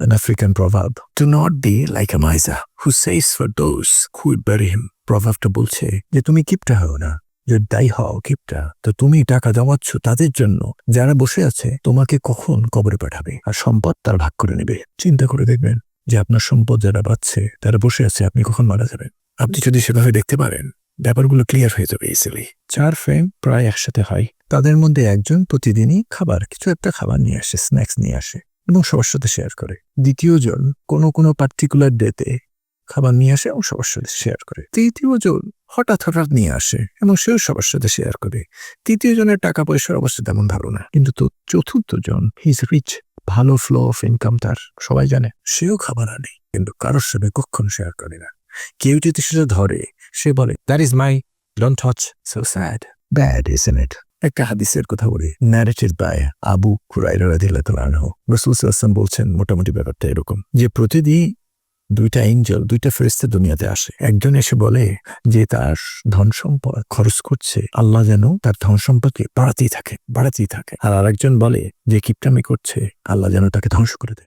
an African proverb. Do not be like a miser who says for those who would bury him. প্রভাবটা বলছে যে, তুমি কিপটা হও না যদি দায়ী হও কিপটা তো তুমি টাকা জমাচ্ছ তাদের জন্য, যারা বসে আছে তোমাকে কখন কবরে পাঠাবে? আর সম্পদ তার ভাগ করে নেবে। চিন্তা করে দেখবেন যে, আপনার সম্পদ যারা পাচ্ছে তারা বসে আছে, আপনি কখন মারা যাবেন? আপনি যদি সেভাবে দেখতে পারেন, ব্যাপারগুলো ক্লিয়ার হয়ে যাবে ইজিলি চার ফ্রেম প্রায় একসাথে হয়। তাদের মধ্যে একজন প্রতিদিনই খাবার, কিছু একটা খাবার নিয়ে আসে স্ন্যাক্স নিয়ে আসে। এবং সবার সাথে শেয়ার করে। দ্বিতীয় জন কোনো কোনো পার্টিকুলার ডেতে খাবার নিয়ে আসে এবং সবার সাথে শেয়ার করে। তৃতীয় জন হঠাৎ হঠাৎ নিয়ে আসে এবং সেও সবার সাথে শেয়ার করে। তৃতীয় জনের টাকা পয়সার অবস্থা তেমন ভালো না। কিন্তু তো চতুর্থ জন হিজ রিচ ভালো ফ্লো অফ ইনকাম তার, সবাই জানে, সেও খাবার আনে, কিন্তু কারোর সাথে কখনো শেয়ার করে না। কেউ যদি সেটা ধরে, সে বলে that is my don't touch so sad bad isn't it একটা হাদিসের কথা বলি। ন্যারেটেড বাই আবু আনহু রাসূল বলছেন, মোটামুটি ব্যাপারটা এরকম যে প্রতিদিন দুইটা এঞ্জেল, দুইটা ফেরেশতা দুনিয়াতে আসে। একজন এসে বলে যে তার ধন সম্পদ খরচ করছে, আল্লাহ যেন তার ধন সম্পদকে বাড়াতেই থাকে বাড়াতেই থাকে। আর আরেকজন বলে যে কিপটামি করছে, আল্লাহ যেন তাকে ধ্বংস করে দেয়।